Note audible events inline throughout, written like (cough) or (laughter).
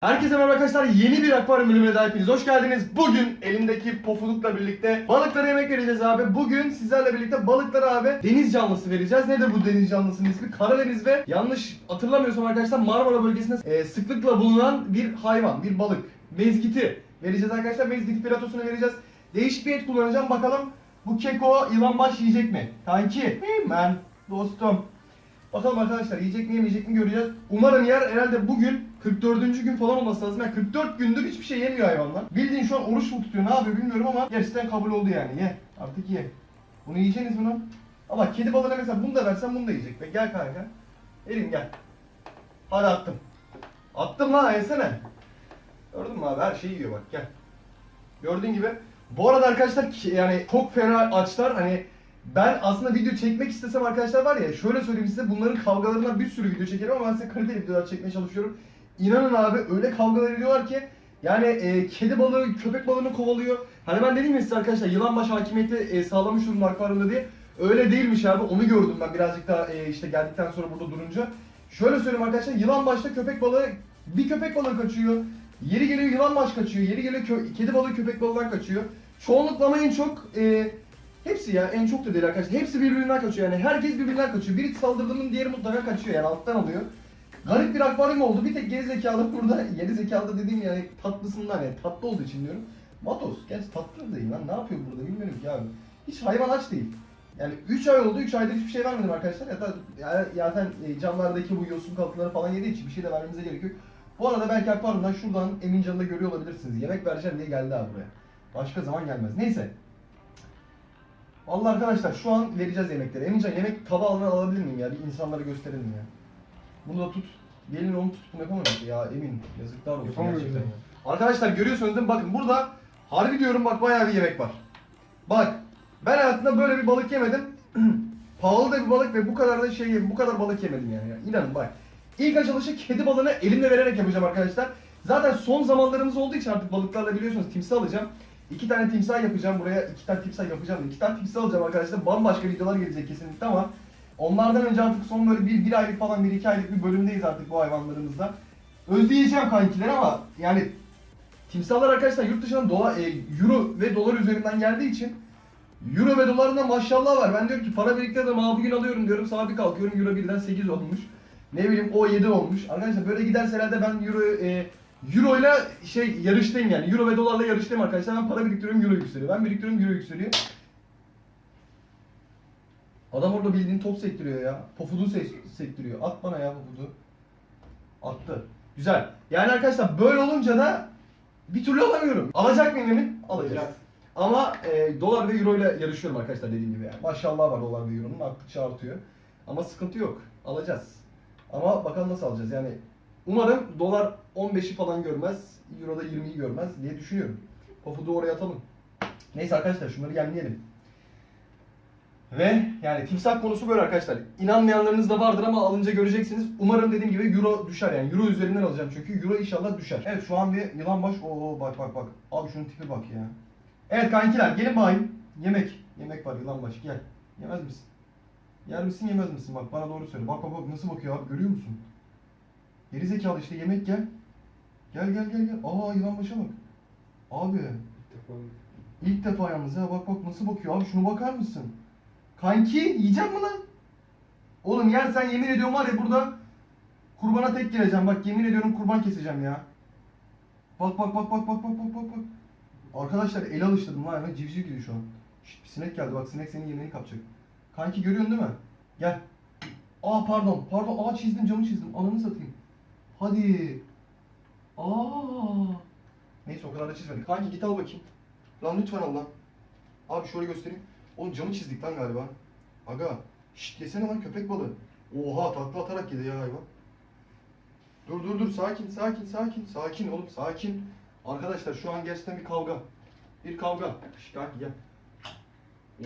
Herkese merhaba arkadaşlar. Yeni bir akvaryum bölümüne daha hepiniz hoş geldiniz. Bugün elimdeki pofudukla birlikte balıklara yemek vereceğiz abi. Bugün sizlerle birlikte balıklara abi deniz canlısı vereceğiz. Nedir bu deniz canlısının ismi? Karadeniz ve yanlış hatırlamıyorsam arkadaşlar Marmara bölgesinde e, sıklıkla bulunan bir hayvan, bir balık. Mezgiti vereceğiz arkadaşlar. Mezgiti piratosunu vereceğiz. Değişik bir et kullanacağım. Bakalım bu keko yılan baş yiyecek mi? Kanki, ben dostum. Bakalım arkadaşlar yiyecek mi yemeyecek mi göreceğiz. Umarım yer herhalde bugün 44. gün falan olması lazım. Yani 44 gündür hiçbir şey yemiyor hayvanlar. Bildiğin şu an oruç mu tutuyor ne yapıyor bilmiyorum ama gerçekten kabul oldu yani. Ye artık ye. Bunu yiyeceksiniz bunu. Ama kedi balığına mesela bunu da versen bunu da yiyecek. Be. Gel kanka. Elim gel. Hadi attım. Attım lan yesene. Gördün mü abi her şeyi yiyor bak gel. Gördüğün gibi. Bu arada arkadaşlar yani çok fena açlar hani ben aslında video çekmek istesem arkadaşlar var ya şöyle söyleyeyim size bunların kavgalarından bir sürü video çekerim ama ben size kaliteli videolar çekmeye çalışıyorum. İnanın abi öyle kavgalar ediyorlar ki yani e, kedi balığı köpek balığını kovalıyor. Hani ben dedim ya size arkadaşlar yılan baş hakimiyeti e, sağlamış durumda akvaryumda diye. Öyle değilmiş abi onu gördüm ben birazcık daha e, işte geldikten sonra burada durunca. Şöyle söyleyeyim arkadaşlar yılan başta köpek balığı bir köpek balığı kaçıyor. Yeri geliyor yılan baş kaçıyor. Yeri geliyor kö- kedi balığı köpek balığından kaçıyor. Çoğunlukla ama en çok e, hepsi ya en çok da değil arkadaşlar. Hepsi birbirinden kaçıyor yani. Herkes birbirinden kaçıyor. Biri saldırdığının diğeri mutlaka kaçıyor yani alttan alıyor. Garip bir akvaryum oldu. Bir tek geri zekalı burada. (laughs) Geri zekalı dediğim yani tatlısından yani tatlı olduğu için diyorum. Matos. Gerçi tatlı değil lan. Ne yapıyor burada bilmiyorum ki abi. Hiç hayvan aç değil. Yani 3 ay oldu. 3 aydır hiçbir şey vermedim arkadaşlar. Ya da ya- zaten e, camlardaki bu yosun kalıpları falan yediği için bir şey de vermemize gerek yok. Bu arada belki akvaryumdan şuradan Emincan'ı da görüyor olabilirsiniz. Yemek vereceğim diye geldi abi buraya. Başka zaman gelmez. Neyse. Vallahi arkadaşlar şu an vereceğiz yemekleri. Emincan yemek alına alabilir miyim ya? Bir insanlara gösterelim ya. Bunu da tut. Gelin onu tut. Bu ne kadar ya Emin. Yazıklar olsun Yapamıyorum gerçekten. Arkadaşlar görüyorsunuz değil mi? Bakın burada harbi diyorum bak bayağı bir yemek var. Bak ben hayatımda böyle bir balık yemedim. (clears throat) Pahalı da bir balık ve bu kadar da şey bu kadar balık yemedim yani. yani. İnanın bak. İlk açılışı kedi balığını elimle vererek yapacağım arkadaşlar. Zaten son zamanlarımız olduğu için artık balıklarla biliyorsunuz timsah alacağım. İki tane timsah yapacağım buraya. iki tane timsah yapacağım. İki tane timsah alacağım arkadaşlar. Bambaşka videolar gelecek kesinlikle ama onlardan önce artık son böyle bir, bir aylık falan bir iki aylık bir bölümdeyiz artık bu hayvanlarımızda. Özleyeceğim kankileri ama yani timsahlar arkadaşlar yurt dışından dolar, e, euro ve dolar üzerinden geldiği için Euro ve dolarında maşallah var. Ben diyorum ki para biriktirdim abi bugün alıyorum diyorum. Sabah bir kalkıyorum Euro birden 8 olmuş. Ne bileyim o 7 olmuş. Arkadaşlar böyle giderse herhalde ben Euro e, Euro ile şey yarıştayım yani. Euro ve dolarla yarıştayım arkadaşlar. Ben para biriktiriyorum Euro yükseliyor. Ben biriktiriyorum Euro yükseliyor. Adam orada bildiğin top sektiriyor ya. Pofudu se- sektiriyor. At bana ya pofudu. Attı. Güzel. Yani arkadaşlar böyle olunca da bir türlü alamıyorum. Alacak mıyım Emin? Alacağız. Ama e, dolar ve euro ile yarışıyorum arkadaşlar dediğim gibi yani. Maşallah var dolar ve euronun arttıkça artıyor. Ama sıkıntı yok. Alacağız. Ama bakalım nasıl alacağız yani. Umarım dolar 15'i falan görmez, euro da 20'yi görmez diye düşünüyorum. Pofudu oraya atalım. Neyse arkadaşlar şunları yemleyelim. Ve yani timsah konusu böyle arkadaşlar. İnanmayanlarınız da vardır ama alınca göreceksiniz. Umarım dediğim gibi euro düşer yani. Euro üzerinden alacağım çünkü euro inşallah düşer. Evet şu an bir yılan baş. Oo bak bak bak. Abi şunun tipi bak ya. Evet kankiler gelin bakayım. Yemek. Yemek var yılan başı gel. Yemez misin? Yer misin yemez misin? Bak bana doğru söyle. Bak bak bak nasıl bakıyor abi görüyor musun? Geri zekalı işte yemek gel. Gel gel gel gel. Aa yılan başa bak. Abi ilk defa yalnız ha bak bak nasıl bakıyor abi şunu bakar mısın? Kanki yiyecek mi lan? Oğlum yersen yemin ediyorum var ya burada kurbana tek gireceğim. Bak yemin ediyorum kurban keseceğim ya. Bak bak bak bak bak bak bak bak. bak. Arkadaşlar el alıştırdım lan hemen civciv gibi şu an. Şşt, bir sinek geldi bak sinek senin yemeğini kapacak. Kanki görüyorsun değil mi? Gel. Aa pardon pardon aa çizdim camı çizdim ananı satayım. Hadi. Aa. Neyse o kadar da çizmedik. Kanki git al bakayım. Lan lütfen al lan. Abi şöyle göstereyim. Oğlum camı çizdik lan galiba. Aga. Şşt yesene lan köpek balığı. Oha takla atarak yedi ya hayvan. Dur dur dur sakin sakin sakin sakin oğlum sakin. Arkadaşlar şu an gerçekten bir kavga. Bir kavga. Şşt kanki gel.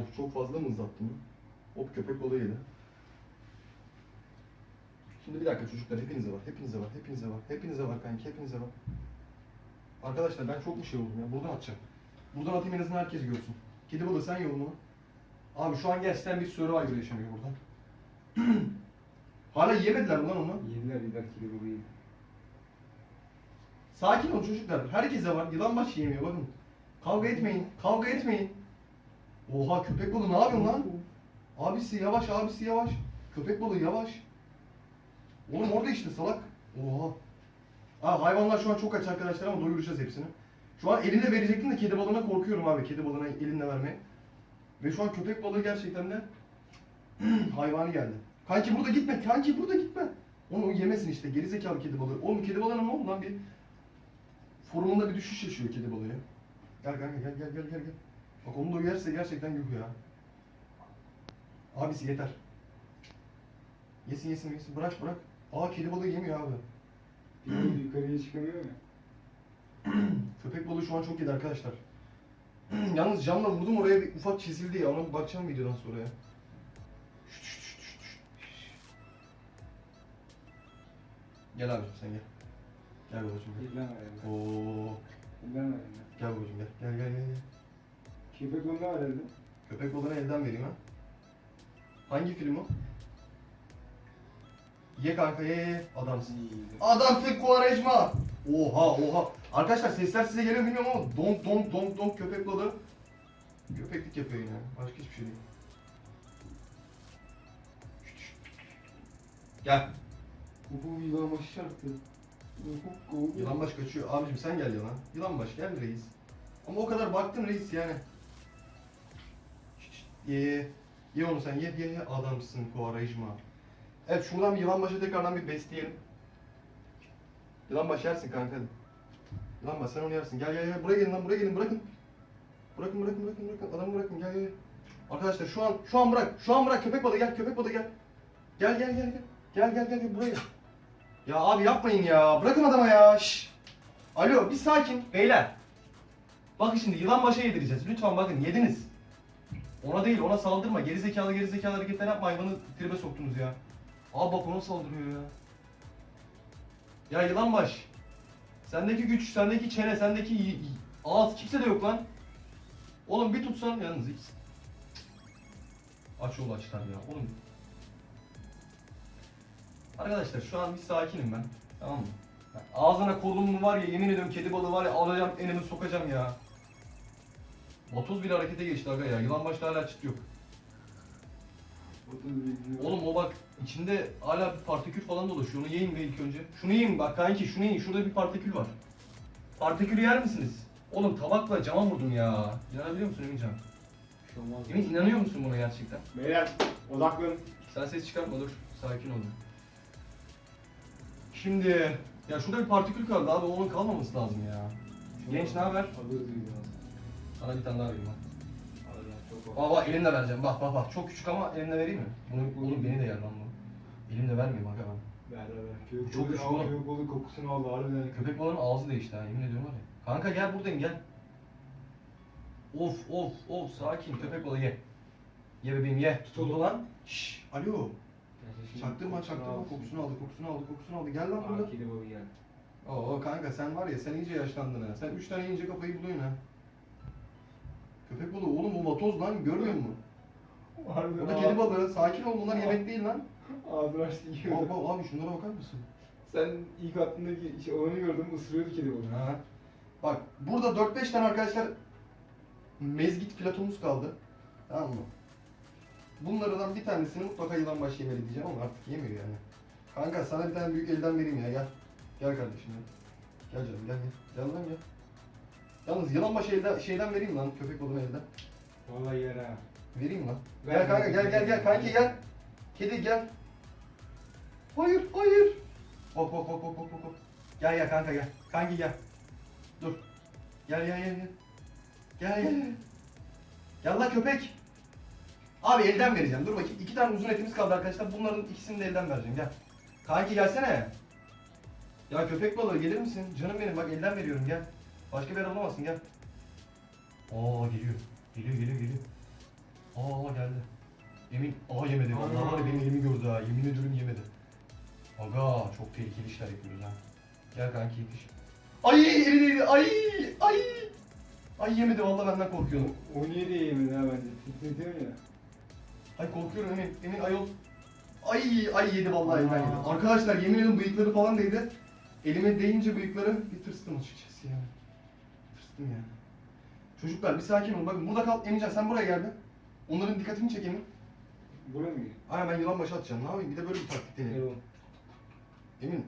Of çok fazla mı uzattım? Hop köpek balığı yedi. Şimdi bir dakika çocuklar hepinize var, hepinize var, hepinize var, hepinize var kanki, hepinize var. Arkadaşlar ben çok bir şey oldum ya, buradan atacağım. Buradan atayım en azından herkes görsün. Kedi balığı sen yolunu. Abi şu an gerçekten bir survivor yaşanıyor buradan. (clears throat) Hala yemediler lan onu. Yediler yediler kilo yedi. Sakin olun çocuklar. Herkese var. Yılan baş yemiyor bakın. Kavga etmeyin. Kavga etmeyin. Oha köpek balığı ne yapıyorsun lan? Abisi yavaş, abisi yavaş. Köpek balığı yavaş. Oğlum orada işte salak. Oha. Ha, hayvanlar şu an çok aç arkadaşlar ama doyuracağız hepsini. Şu an eline verecektim de kedi balığına korkuyorum abi. Kedi balığına elinle vermeye. Ve şu an köpek balığı gerçekten de (clears throat) hayvani geldi. Kanki burada gitme, kanki burada gitme. Onu yemesin işte, gerizekalı kedi balığı. Oğlum kedi balığına ne oldu lan bir? Forumunda bir düşüş yaşıyor kedi balığı ya. Gel kanka gel gel gel gel gel. Bak onu da yerse gerçekten yuh ya. Abisi yeter. Yesin yesin yesin bırak bırak. Aa kedi balığı yemiyor abi. Yukarıya çıkamıyor ya. (clears throat) Köpek balığı şu an çok yedi arkadaşlar. (clears throat) Yalnız camla vurdum oraya bir ufak çizildi ya. Ona bir bakacağım videodan sonra ya. Şşt, şşt, şşt, şşt, şşt. Gel abi sen gel. Gel babacım gel. Var elinde. Oo. Var elinde. Gel babacım gel. Gel gel gel. gel. Köpek var elinde. Köpek balığını elden vereyim ha. Hangi film o? Ye kanka ye ye. Adamsın. Adamsın Kuvarejma. Oha oha. Arkadaşlar sesler size geliyor bilmiyorum ama donk donk donk donk köpek balığı. Köpeklik yapıyor yine. Başka hiçbir şey değil. Gel. Bu yılan başı çarptı. Yılan baş kaçıyor. Abicim sen gel yılan. Yılan baş gel reis. Ama o kadar baktın reis yani. Ye ye. Ye onu sen ye ye ye. Adamsın Kuvarejma. Evet şuradan bir yılan başa tekrardan bir besleyelim. Yılan baş yersin kanka. Yılan baş sen onu yersin. Gel gel gel. Buraya gelin lan buraya gelin bırakın. Bırakın bırakın bırakın bırakın. Adamı bırakın gel gel. gel. Arkadaşlar şu an şu an bırak. Şu an bırak köpek balığı gel köpek balığı gel. Gel gel gel gel. Gel gel gel gel buraya. Ya abi yapmayın ya. Bırakın adama ya. Şşş. Alo bir sakin. Beyler. Bakın şimdi yılan başa yedireceğiz. Lütfen bakın yediniz. Ona değil ona saldırma. Gerizekalı gerizekalı hareketler yapma hayvanı tribe soktunuz ya. Aa bak ona saldırıyor ya. Ya yılan baş. Sendeki güç, sendeki çene, sendeki ağız kimse de yok lan. Oğlum bir tutsan yalnız hiç. Aç yolu açlar ya oğlum. Arkadaşlar şu an bir sakinim ben. Tamam mı? Ya Ağzına kolum var ya yemin ediyorum kedi balığı var ya alacağım elimi sokacağım ya. Vatoz bile harekete geçti aga ya. Yılan başta hala çıt yok. Oğlum o bak içinde hala bir partikül falan dolaşıyor. Onu yiyin be ilk önce. Şunu yiyin bak kanki şunu yiyin. Şurada bir partikül var. Partikülü yer misiniz? Oğlum tabakla cama vurdum ya. İnanabiliyor musun Emincan? Emin inanıyor musun buna gerçekten? Beyler odaklanın. Sen ses çıkartma dur. Sakin ol. Şimdi ya şurada bir partikül kaldı abi onun kalmaması lazım ya. Genç ne haber? Sana bir tane daha vereyim bak. Bak bak elimle vereceğim. Bak bak bak çok küçük ama elimle vereyim mi? Bunu oğlum beni de yer lan bu. Elimle vermeyeyim bak hemen. Ver ver. Köpek Çok balığı oğlum. Köpek balığı kokusunu aldı harbiden. Köpek balığının ağzı değişti ha yemin ediyorum var ya. Kanka gel buradayım gel. Of of of sakin köpek balığı ye. Ye bebeğim ye. Tutuldu lan. Şşş alo. Çaktırma çaktırma kokusunu aldı kokusunu aldı kokusunu aldı. Gel lan burada. Aa, kedi balığı geldi. Oo kanka sen var ya sen iyice yaşlandın ha. Sen üç tane yiyince kafayı buluyorsun ha. Köpek balığı oğlum bu vatoz lan görmüyor musun? Harbiden. O da kedi balığı. Sakin ol bunlar yemek değil lan. Ağzını açtı yiyordu. Bak abi şunlara bakar mısın? Sen ilk aklındaki şey, olanı gördüm ısırıyordu kedi balığı. Ha. Bak burada 4-5 tane arkadaşlar mezgit platonumuz kaldı. Tamam mı? Bunlardan bir tanesini mutlaka yılan başı yemeli diyeceğim ama artık yemiyor yani. Kanka sana bir tane büyük elden vereyim ya gel. Gel kardeşim gel. Gel canım gel gel. Gel lan gel. Yalnız yılan başı elden, şeyden vereyim lan köpek balığı elden. Vallahi yer ha. Vereyim lan. Ver, gel kanka gel gel gel kanki gel. Kedi gel. Hayır hayır. Bak bak bak bak bak. bak. Gel gel kanka gel. Kanki gel. Dur. Gel gel gel gel. Gel gel. gel. Lan köpek. Abi elden vereceğim. Dur bakayım. İki tane uzun etimiz kaldı arkadaşlar. Bunların ikisini de elden vereceğim. Gel. Kanki gelsene. Ya köpek balığı gelir misin? Canım benim bak elden veriyorum gel. Başka bir yer bulamazsın gel. Aa geliyor. Geliyor geliyor geliyor. Aa geldi. Emin aa yemedi. Vallahi var ya benim elimi gördü ha. Yemin ediyorum yemedi. Aga çok tehlikeli işler yapıyoruz ha. Gel kanki yetiş. Ay eli eli ay ay. Ay yemedi vallahi benden korkuyorum. O niye diye yemedi ha bence. Titretiyorsun ya. Ay korkuyorum Emin. Emin ayol. Ay ay yedi vallahi Aa. elimden yedi. Arkadaşlar yemin ediyorum bıyıkları falan değdi. elime değince bıyıkları bir tırstım açıkçası yani. Tırstım yani. Çocuklar bir sakin olun. Bakın burada kal. Emircan sen buraya gel be. Onların dikkatini çek Emin. Buraya mı? Aynen ben yılan başı atacağım. Ne yapayım? Bir de böyle bir taktik deneyim. Eyvallah. Emin.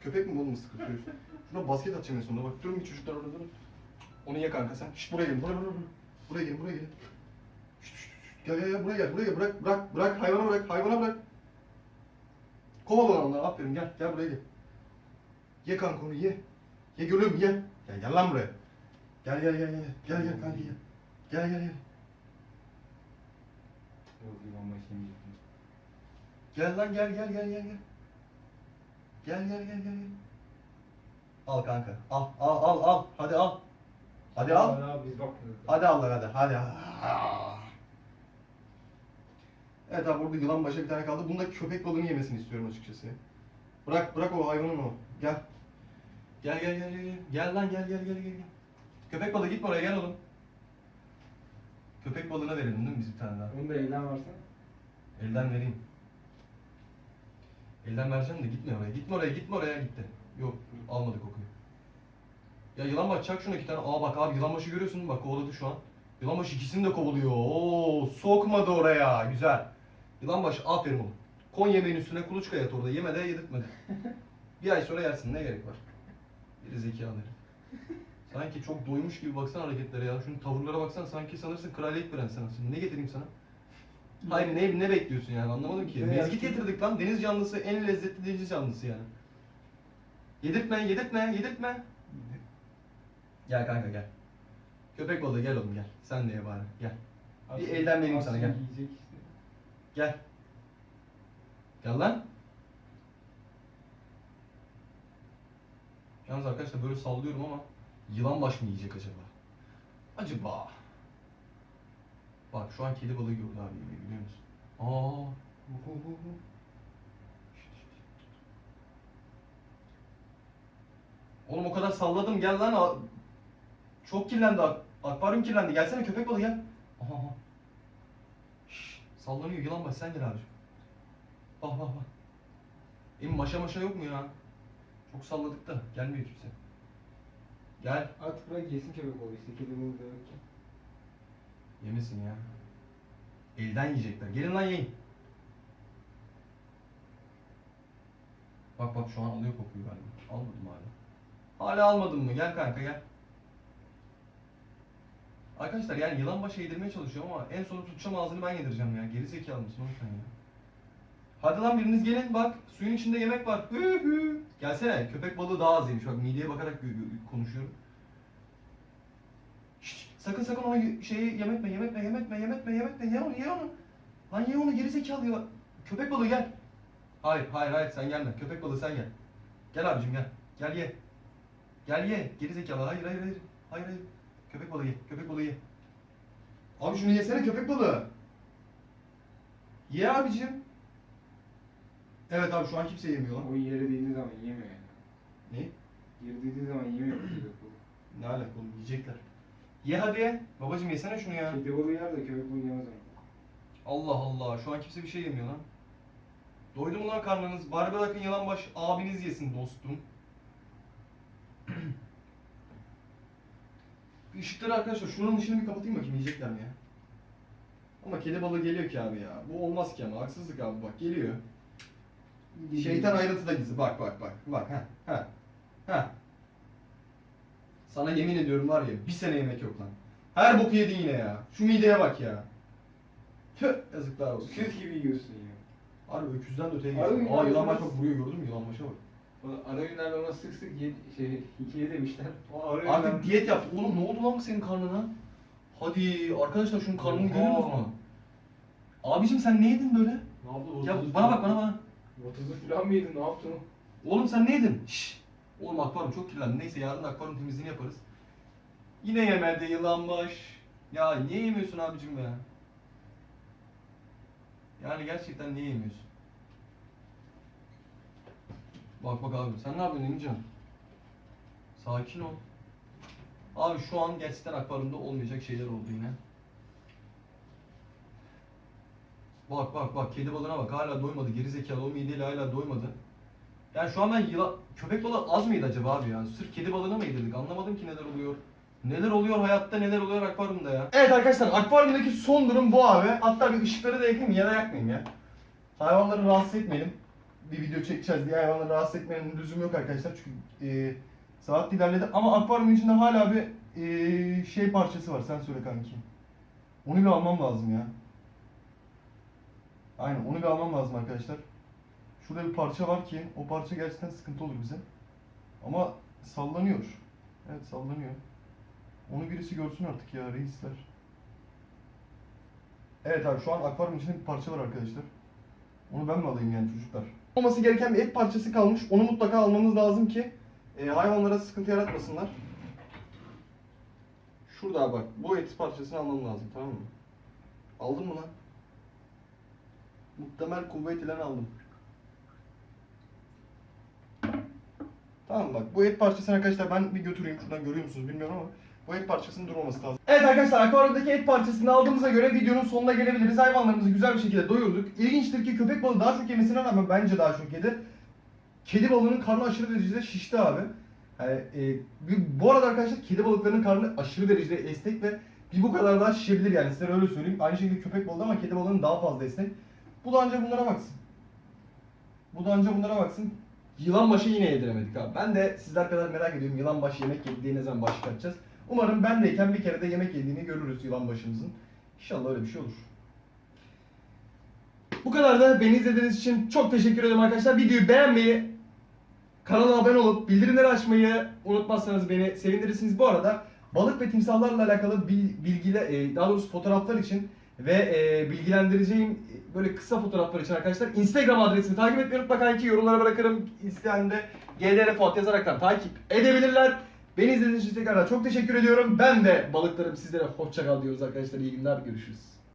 Köpek mi oğlum ıslık atıyorsun? (laughs) Şuna basket atacağım en sonunda. Bak durun bir çocuklar orada durun. Onu ye kanka sen. Şşt buraya gelin. Buraya buraya buraya. Buraya gelin buraya gelin. Şşt, şşt, şşt. Gel gel gel buraya gel. Buraya gel. Bırak bırak bırak. Hayvana bırak. Hayvana bırak. Kovala onları. Aferin gel. Gel buraya gel. Ye kanka onu ye. Ye gülüm ye. Gel gel lan buraya. Gel gel gel gel. Gel gel kanka gel. Gel gel gel. Yok başı yemeyecektim. Gel lan gel gel gel gel gel. Gel gel gel gel gel. Al kanka. Al al al al. Hadi al. Hadi al. Abi biz bakmıyoruz. Hadi al lan hadi. Hadi al. Evet abi burada yılan başa bir tane kaldı. Bunda köpek balığını yemesini istiyorum açıkçası. Bırak bırak o hayvanın o. Gel. Gel gel gel gel. Gel lan gel gel gel gel. Köpek balığı gitme oraya gel oğlum. Köpek balığına verelim değil mi biz bir tane daha? Onu da elden varsa. Elden vereyim. Elden vereceğim de gitme oraya. Gitme oraya, gitme oraya gitti. Yok, almadı kokuyu. Ya yılan bak çak şuna iki tane. Aa bak abi yılan başı görüyorsun mu? Bak kovaladı şu an. Yılan başı ikisini de kovalıyor. Oo sokmadı oraya. Güzel. Yılan başı aferin oğlum. Kon yemeğin üstüne kuluçka yat orada. Yeme de yedirtmedi. (laughs) bir ay sonra yersin. Ne gerek var? Bir zekalı herif. Sanki çok doymuş gibi baksana hareketlere ya. Şunun tavırlara baksana sanki sanırsın kraliyet prensi anasını. Ne getireyim sana? Hayır ne, ne bekliyorsun yani anlamadım ki. Mezgit yaptın? getirdik lan deniz canlısı en lezzetli deniz canlısı yani. Yedirtme yedirtme yedirtme. Gel kanka gel. Köpek balığı gel oğlum gel. Sen de ye bari gel. Bir elden vereyim sana, gel. Gel. Gel lan. Yalnız arkadaşlar böyle sallıyorum ama yılan baş mı yiyecek acaba? Acaba? Bak şu an kedi balığı gördü abi biliyor musun? Aa. Oğlum o kadar salladım gel lan. Çok kirlendi. ak- Akvaryum kirlendi. Gelsene köpek balığı gel. Aha. sallanıyor yılan baş sen gel abiciğim. Bak bak bak. Emin maşa maşa yok mu ya? Çok salladık da gelmiyor kimse. Gel. At bırak yesin köpek balığı işte. Kedi balığı da yok ki. Yemesin ya. Elden yiyecekler. Gelin lan yiyin. Bak bak şu an alıyor kokuyu galiba. Almadım hala. Hala almadın mı? Gel kanka gel. Arkadaşlar yani yılan başı yedirmeye çalışıyorum ama en sonunda tutacağım ağzını ben yedireceğim ya. Geri zekalı mısın sen ya? Hadi lan biriniz gelin bak suyun içinde yemek var. Hü hü. Gelsene köpek balığı daha az yemiş. Bak mideye bakarak konuşuyorum. Şşt, sakın sakın onu şeyi yemetme, yemetme, yemetme, yemetme, yemetme. Ye onu, ye onu. Lan ye onu geri zekalı ya. Köpek balığı gel. Hayır, hayır, hayır sen gelme. Köpek balığı sen gel. Gel abicim gel. Gel ye. Gel ye. Geri zekalı. Hayır, hayır, hayır. Hayır, hayır. Köpek balığı ye. Köpek balığı ye. Abi şunu yesene köpek balığı. Ye abicim. Evet abi şu an kimse yemiyor lan. O yere değdiği zaman yiyemiyor yani. Ne? Yere değdiği zaman balığı. Ne alaka oğlum yiyecekler. Ye hadi. Babacım yesene şunu ya. Kedi balığı yer de köpek balığı yemez onu. Allah Allah şu an kimse bir şey yemiyor lan. Doydu mu lan karnınız? Bari bırakın yalan baş abiniz yesin dostum. Işıkları arkadaşlar şuranın ışığını bir kapatayım bakayım yiyecekler mi ya? Ama kedi balığı geliyor ki abi ya. Bu olmaz ki ama haksızlık abi bak geliyor. Şeytan ayrıntı da gizli. Bak bak bak. Bak ha ha ha. Sana yemin ediyorum var ya bir sene yemek yok lan. Her boku yedin yine ya. Şu mideye bak ya. Tüh yazıklar olsun. Süt gibi yiyorsun ya. Harbi öküzden de öteye Harbi geçti. Aa yılan baş bak vuruyor gördün mü yılan başa bak. Ara günlerde ona sık sık ye, şey, ikiye demişler. O ara Artık günler- diyet yap. Oğlum ne oldu lan senin karnına? Hadi arkadaşlar şunun karnını görüyor Oha. musunuz? Abicim sen ne yedin böyle? Ne yaptın? Ya bana bak bana bana. Vatozu falan mı yedin ne yaptın? Oğlum sen ne yedin? Şşş. Oğlum akvaryum çok kirlendi. Neyse yarın akvaryum temizliğini yaparız. Yine yemedi yılan baş. Ya niye yemiyorsun abicim ya? Yani gerçekten niye yemiyorsun? Bak bak abi sen ne yapıyorsun Emircan? Sakin ol. Abi şu an gerçekten akvaryumda olmayacak şeyler oldu yine. Bak bak bak kedi balığına bak hala doymadı geri zekalı o mideyle hala doymadı. Yani şu an ben yılan köpek balığı az mıydı acaba abi ya? Sırf kedi balığına mı yedirdik? Anlamadım ki neler oluyor. Neler oluyor hayatta neler oluyor akvaryumda ya. Evet arkadaşlar akvaryumdaki son durum bu abi. Hatta bir ışıkları da yakayım ya da yakmayayım ya. Hayvanları rahatsız etmeyelim. Bir video çekeceğiz diye hayvanları rahatsız etmenin lüzumu yok arkadaşlar. Çünkü e, saat ilerledi ama akvaryumun içinde hala bir e, şey parçası var. Sen söyle kanki. Onu bir almam lazım ya. Aynen onu bir almam lazım arkadaşlar. Şurada bir parça var ki o parça gerçekten sıkıntı olur bize. Ama sallanıyor. Evet sallanıyor. Onu birisi görsün artık ya reisler. Evet abi şu an akvaryumun içinde bir parça var arkadaşlar. Onu ben mi alayım yani çocuklar? Olması gereken bir et parçası kalmış. Onu mutlaka almamız lazım ki e, hayvanlara sıkıntı yaratmasınlar. Şurada bak bu et parçasını almam lazım tamam mı? Aldın mı lan? Muhtemel kuvvet ile aldım. Tamam bak bu et parçasını arkadaşlar ben bir götüreyim şuradan görüyor musunuz bilmiyorum ama bu et parçasının durmaması lazım. Evet arkadaşlar akvaryumdaki et parçasını aldığımıza göre videonun sonuna gelebiliriz. Hayvanlarımızı güzel bir şekilde doyurduk. İlginçtir ki köpek balığı daha çok yemesine rağmen bence daha çok yedi. Kedi balığının karnı aşırı derecede şişti abi. Yani, e, bu arada arkadaşlar kedi balıklarının karnı aşırı derecede esnek ve bir bu kadar daha şişebilir yani size öyle söyleyeyim. Aynı şekilde köpek balığı ama kedi balığının daha fazla esnek. Bu bunlara baksın. Bu bunlara baksın. Yılan başı yine yediremedik abi. Ben de sizler kadar merak ediyorum yılan başı yemek yediği ne zaman baş kaçacağız. Umarım bendeyken bir kere de yemek yediğini görürüz yılan başımızın. İnşallah öyle bir şey olur. Bu kadar da beni izlediğiniz için çok teşekkür ederim arkadaşlar. Videoyu beğenmeyi, kanala abone olup bildirimleri açmayı unutmazsanız beni sevindirirsiniz. Bu arada balık ve timsahlarla alakalı bil- bilgiler, e, daha doğrusu fotoğraflar için ve e, bilgilendireceğim böyle kısa fotoğraflar için arkadaşlar Instagram adresini takip etmeyi unutma kanki. Yorumlara bırakırım. İsteyen de GDR Fuat yazaraktan takip edebilirler. Beni izlediğiniz için tekrar çok teşekkür ediyorum. Ben de balıklarım sizlere hoşça kal diyoruz arkadaşlar. İyi günler. Görüşürüz.